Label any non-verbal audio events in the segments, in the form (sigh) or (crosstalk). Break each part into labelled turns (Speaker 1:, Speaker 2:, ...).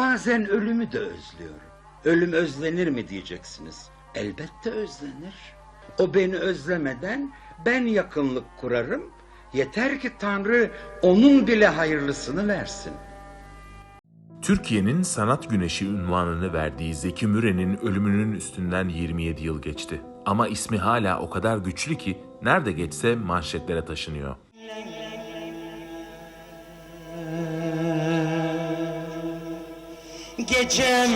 Speaker 1: Bazen ölümü de özlüyorum. Ölüm özlenir mi diyeceksiniz. Elbette özlenir. O beni özlemeden ben yakınlık kurarım. Yeter ki Tanrı onun bile hayırlısını versin.
Speaker 2: Türkiye'nin sanat güneşi unvanını verdiği Zeki Müren'in ölümünün üstünden 27 yıl geçti. Ama ismi hala o kadar güçlü ki nerede geçse manşetlere taşınıyor.
Speaker 3: Gecem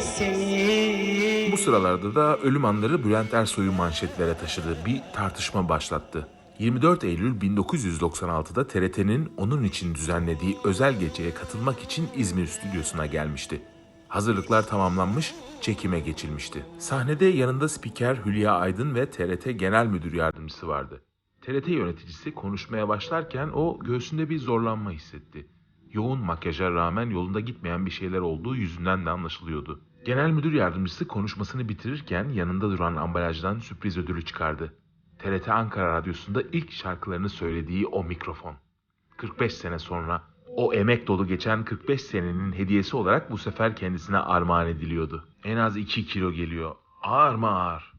Speaker 3: seni
Speaker 2: Bu sıralarda da ölüm anları Bülent Ersoy'u manşetlere taşıdı, bir tartışma başlattı. 24 Eylül 1996'da TRT'nin onun için düzenlediği özel geceye katılmak için İzmir stüdyosuna gelmişti. Hazırlıklar tamamlanmış, çekime geçilmişti. Sahnede yanında spiker Hülya Aydın ve TRT Genel Müdür Yardımcısı vardı. TRT yöneticisi konuşmaya başlarken o göğsünde bir zorlanma hissetti. Yoğun makyaja rağmen yolunda gitmeyen bir şeyler olduğu yüzünden de anlaşılıyordu. Genel müdür yardımcısı konuşmasını bitirirken yanında duran ambalajdan sürpriz ödülü çıkardı. TRT Ankara Radyosu'nda ilk şarkılarını söylediği o mikrofon. 45 sene sonra o emek dolu geçen 45 senenin hediyesi olarak bu sefer kendisine armağan ediliyordu. En az 2 kilo geliyor. Ağır mı ağır?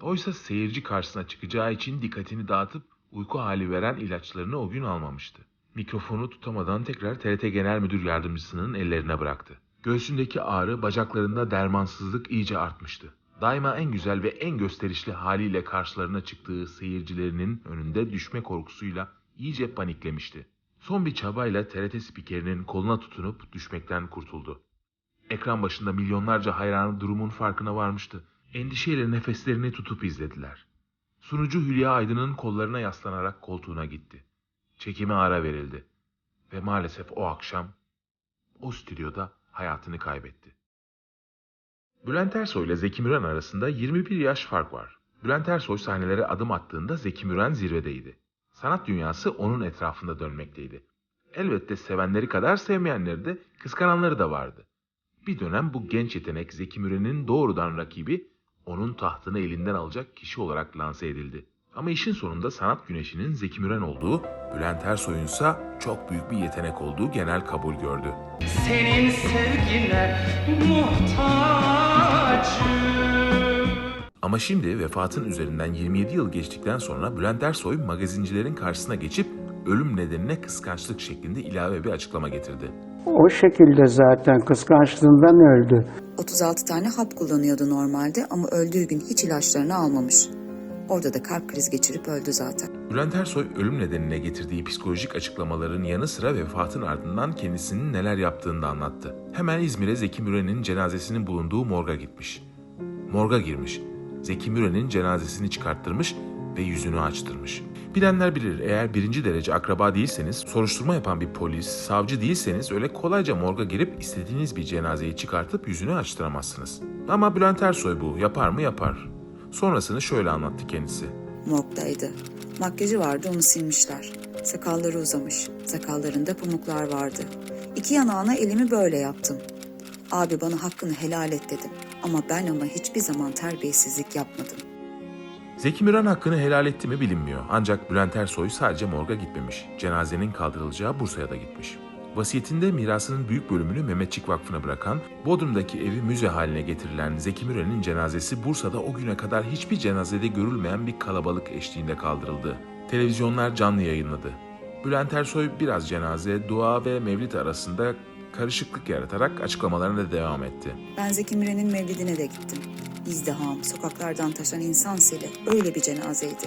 Speaker 2: Oysa seyirci karşısına çıkacağı için dikkatini dağıtıp uyku hali veren ilaçlarını o gün almamıştı. Mikrofonu tutamadan tekrar TRT Genel Müdür Yardımcısının ellerine bıraktı. Göğsündeki ağrı, bacaklarında dermansızlık iyice artmıştı. Daima en güzel ve en gösterişli haliyle karşılarına çıktığı seyircilerinin önünde düşme korkusuyla iyice paniklemişti. Son bir çabayla TRT spikerinin koluna tutunup düşmekten kurtuldu. Ekran başında milyonlarca hayranı durumun farkına varmıştı. Endişeyle nefeslerini tutup izlediler. Sunucu Hülya Aydın'ın kollarına yaslanarak koltuğuna gitti. Çekime ara verildi. Ve maalesef o akşam o stüdyoda hayatını kaybetti. Bülent Ersoy ile Zeki Müren arasında 21 yaş fark var. Bülent Ersoy sahnelere adım attığında Zeki Müren zirvedeydi. Sanat dünyası onun etrafında dönmekteydi. Elbette sevenleri kadar sevmeyenleri de kıskananları da vardı. Bir dönem bu genç yetenek Zeki Müren'in doğrudan rakibi, onun tahtını elinden alacak kişi olarak lanse edildi. Ama işin sonunda sanat güneşinin Zeki Müren olduğu, Bülent Ersoy'un ise çok büyük bir yetenek olduğu genel kabul gördü.
Speaker 3: senin sevgine muhtacım
Speaker 2: Ama şimdi vefatın üzerinden 27 yıl geçtikten sonra Bülent Ersoy magazincilerin karşısına geçip ölüm nedenine kıskançlık şeklinde ilave bir açıklama getirdi.
Speaker 4: O şekilde zaten kıskançlığından öldü.
Speaker 5: 36 tane hap kullanıyordu normalde ama öldüğü gün hiç ilaçlarını almamış. Orada da kalp krizi geçirip öldü zaten.
Speaker 2: Bülent Ersoy ölüm nedenine getirdiği psikolojik açıklamaların yanı sıra vefatın ardından kendisinin neler yaptığını da anlattı. Hemen İzmir'e Zeki Müren'in cenazesinin bulunduğu morga gitmiş. Morga girmiş. Zeki Müren'in cenazesini çıkarttırmış ve yüzünü açtırmış. Bilenler bilir eğer birinci derece akraba değilseniz, soruşturma yapan bir polis, savcı değilseniz öyle kolayca morga girip istediğiniz bir cenazeyi çıkartıp yüzünü açtıramazsınız. Ama Bülent Ersoy bu, yapar mı yapar. Sonrasını şöyle anlattı kendisi.
Speaker 5: Morgdaydı. Makyajı vardı onu silmişler. Sakalları uzamış. Sakallarında pamuklar vardı. İki yanağına elimi böyle yaptım. Abi bana hakkını helal et dedim. Ama ben ona hiçbir zaman terbiyesizlik yapmadım.
Speaker 2: Zeki Müren hakkını helal etti mi bilinmiyor. Ancak Bülent Ersoy sadece morga gitmemiş. Cenazenin kaldırılacağı Bursa'ya da gitmiş. Vasiyetinde mirasının büyük bölümünü Mehmetçik Vakfı'na bırakan, Bodrum'daki evi müze haline getirilen Zeki Müren'in cenazesi Bursa'da o güne kadar hiçbir cenazede görülmeyen bir kalabalık eşliğinde kaldırıldı. Televizyonlar canlı yayınladı. Bülent Ersoy biraz cenaze, dua ve mevlid arasında karışıklık yaratarak açıklamalarına devam etti.
Speaker 5: Ben Zeki Müren'in mevlidine de gittim. İzdiham, sokaklardan taşan insan seli. Öyle bir cenazeydi.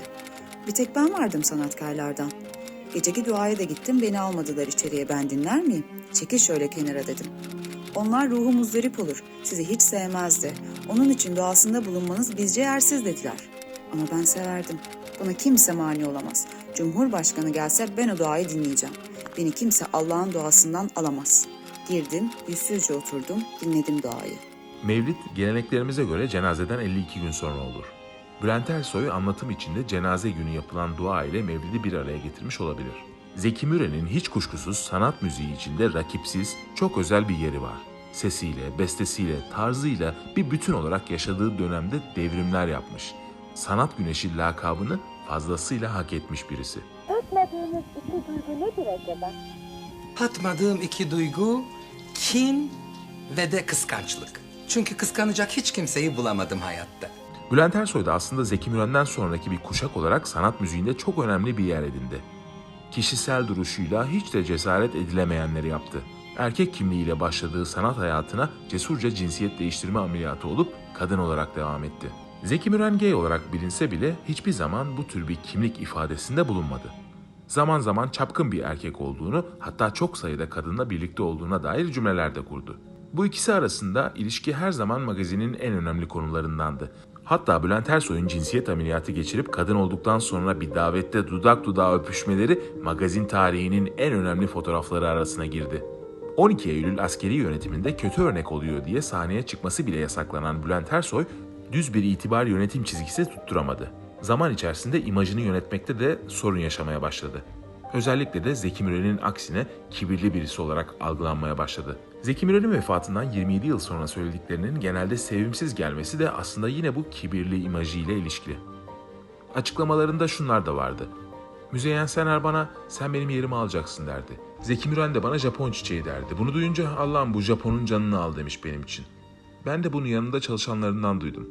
Speaker 5: Bir tek ben vardım sanatkarlardan. Geceki duaya da gittim, beni almadılar içeriye. Ben dinler miyim? Çekil şöyle kenara dedim. Onlar ruhu muzdarip olur, sizi hiç sevmezdi. Onun için duasında bulunmanız bizce yersiz dediler. Ama ben severdim. Buna kimse mani olamaz. Cumhurbaşkanı gelse ben o duayı dinleyeceğim. Beni kimse Allah'ın duasından alamaz. Girdim, yüzsüzce oturdum, dinledim duayı.
Speaker 2: Mevlid geleneklerimize göre cenazeden 52 gün sonra olur. Bülent Ersoy anlatım içinde cenaze günü yapılan dua ile Mevlid'i bir araya getirmiş olabilir. Zeki Müren'in hiç kuşkusuz sanat müziği içinde rakipsiz, çok özel bir yeri var. Sesiyle, bestesiyle, tarzıyla bir bütün olarak yaşadığı dönemde devrimler yapmış. Sanat güneşi lakabını fazlasıyla hak etmiş birisi.
Speaker 6: Tatmadığınız iki duygu nedir acaba?
Speaker 3: Tatmadığım iki duygu kin
Speaker 6: ve de kıskançlık. Çünkü kıskanacak hiç kimseyi bulamadım hayatta.
Speaker 2: Bülent Ersoy da aslında Zeki Müren'den sonraki bir kuşak olarak sanat müziğinde çok önemli bir yer edindi. Kişisel duruşuyla hiç de cesaret edilemeyenleri yaptı. Erkek kimliğiyle başladığı sanat hayatına cesurca cinsiyet değiştirme ameliyatı olup kadın olarak devam etti. Zeki Müren gay olarak bilinse bile hiçbir zaman bu tür bir kimlik ifadesinde bulunmadı. Zaman zaman çapkın bir erkek olduğunu, hatta çok sayıda kadınla birlikte olduğuna dair cümleler de kurdu. Bu ikisi arasında ilişki her zaman magazinin en önemli konularındandı. Hatta Bülent Ersoy'un cinsiyet ameliyatı geçirip kadın olduktan sonra bir davette dudak dudağa öpüşmeleri magazin tarihinin en önemli fotoğrafları arasına girdi. 12 Eylül askeri yönetiminde kötü örnek oluyor diye sahneye çıkması bile yasaklanan Bülent Ersoy, düz bir itibar yönetim çizgisi tutturamadı. Zaman içerisinde imajını yönetmekte de sorun yaşamaya başladı. Özellikle de Zeki Müren'in aksine kibirli birisi olarak algılanmaya başladı. Zeki Müren'in vefatından 27 yıl sonra söylediklerinin genelde sevimsiz gelmesi de aslında yine bu kibirli imajıyla ilişkili. Açıklamalarında şunlar da vardı. Müzeyyen Sener bana sen benim yerimi alacaksın derdi. Zeki Müren de bana Japon çiçeği derdi. Bunu duyunca Allah'ım bu Japon'un canını al demiş benim için. Ben de bunu yanında çalışanlarından duydum.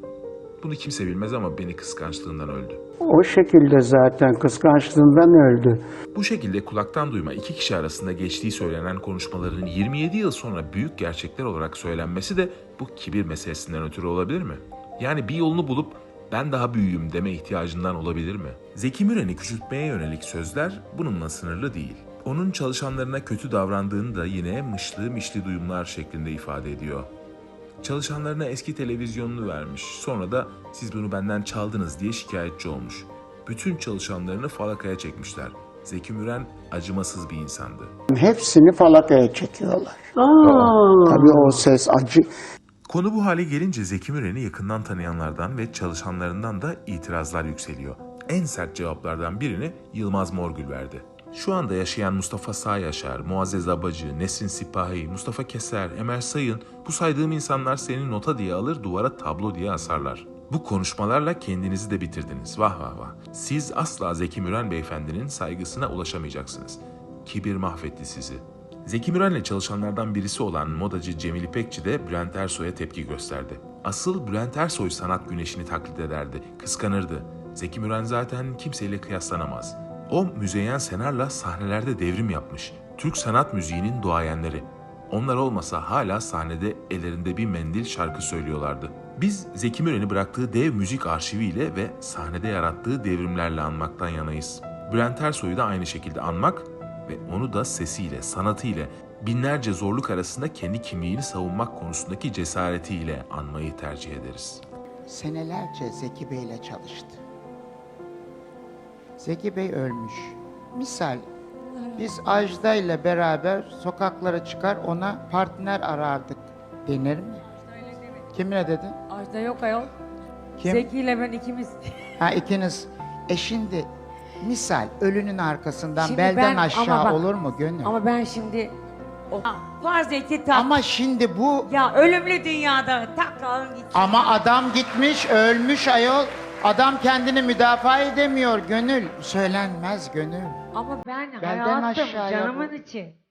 Speaker 2: Bunu kimse bilmez ama beni kıskançlığından öldü.
Speaker 4: O şekilde zaten kıskançlığından öldü.
Speaker 2: Bu şekilde kulaktan duyma iki kişi arasında geçtiği söylenen konuşmaların 27 yıl sonra büyük gerçekler olarak söylenmesi de bu kibir meselesinden ötürü olabilir mi? Yani bir yolunu bulup ben daha büyüğüm deme ihtiyacından olabilir mi? Zeki Müren'i küçültmeye yönelik sözler bununla sınırlı değil. Onun çalışanlarına kötü davrandığını da yine mışlı mişli duyumlar şeklinde ifade ediyor. Çalışanlarına eski televizyonunu vermiş. Sonra da siz bunu benden çaldınız diye şikayetçi olmuş. Bütün çalışanlarını falakaya çekmişler. Zeki Müren acımasız bir insandı.
Speaker 4: Hepsini falakaya çekiyorlar. Tabii o ses acı.
Speaker 2: Konu bu hale gelince Zeki Müren'i yakından tanıyanlardan ve çalışanlarından da itirazlar yükseliyor. En sert cevaplardan birini Yılmaz Morgül verdi. Şu anda yaşayan Mustafa Sağ Yaşar, Muazzez Abacı, Nesrin Sipahi, Mustafa Keser, Emel Sayın bu saydığım insanlar seni nota diye alır duvara tablo diye asarlar. Bu konuşmalarla kendinizi de bitirdiniz. Vah vah vah. Siz asla Zeki Müren beyefendinin saygısına ulaşamayacaksınız. Kibir mahvetti sizi. Zeki Müren'le çalışanlardan birisi olan modacı Cemil İpekçi de Bülent Ersoy'a tepki gösterdi. Asıl Bülent Ersoy sanat güneşini taklit ederdi, kıskanırdı. Zeki Müren zaten kimseyle kıyaslanamaz. O Müzeyyen Senar'la sahnelerde devrim yapmış. Türk sanat müziğinin duayenleri. Onlar olmasa hala sahnede ellerinde bir mendil şarkı söylüyorlardı. Biz Zeki Müren'i bıraktığı dev müzik arşiviyle ve sahnede yarattığı devrimlerle anmaktan yanayız. Bülent Ersoy'u da aynı şekilde anmak ve onu da sesiyle, sanatıyla, binlerce zorluk arasında kendi kimliğini savunmak konusundaki cesaretiyle anmayı tercih ederiz.
Speaker 7: senelerce Zeki Bey'le çalıştı. Zeki Bey ölmüş. Misal biz Ajda ile beraber sokaklara çıkar ona partner arardık denir mi? Kimine dedin?
Speaker 8: Ajda yok ayol.
Speaker 7: Kim?
Speaker 8: Zeki ile ben ikimiz. (laughs)
Speaker 7: Ha ikiniz. E şimdi misal ölünün arkasından
Speaker 8: Şimdi
Speaker 7: belden
Speaker 8: ben-
Speaker 7: aşağı
Speaker 8: ama bak-
Speaker 7: olur mu gönül? Ama,
Speaker 8: Ama ben şimdi o farz eti tak.
Speaker 7: şimdi bu
Speaker 8: Ya ölümlü dünyada takalım git.
Speaker 7: ama adam gitmiş ölmüş ayol. Adam kendini müdafaa edemiyor gönül. Söylenmez gönül.
Speaker 8: Ama ben
Speaker 7: Belden
Speaker 8: hayatım
Speaker 7: aşağıya
Speaker 8: canımın
Speaker 7: bu.
Speaker 8: içi.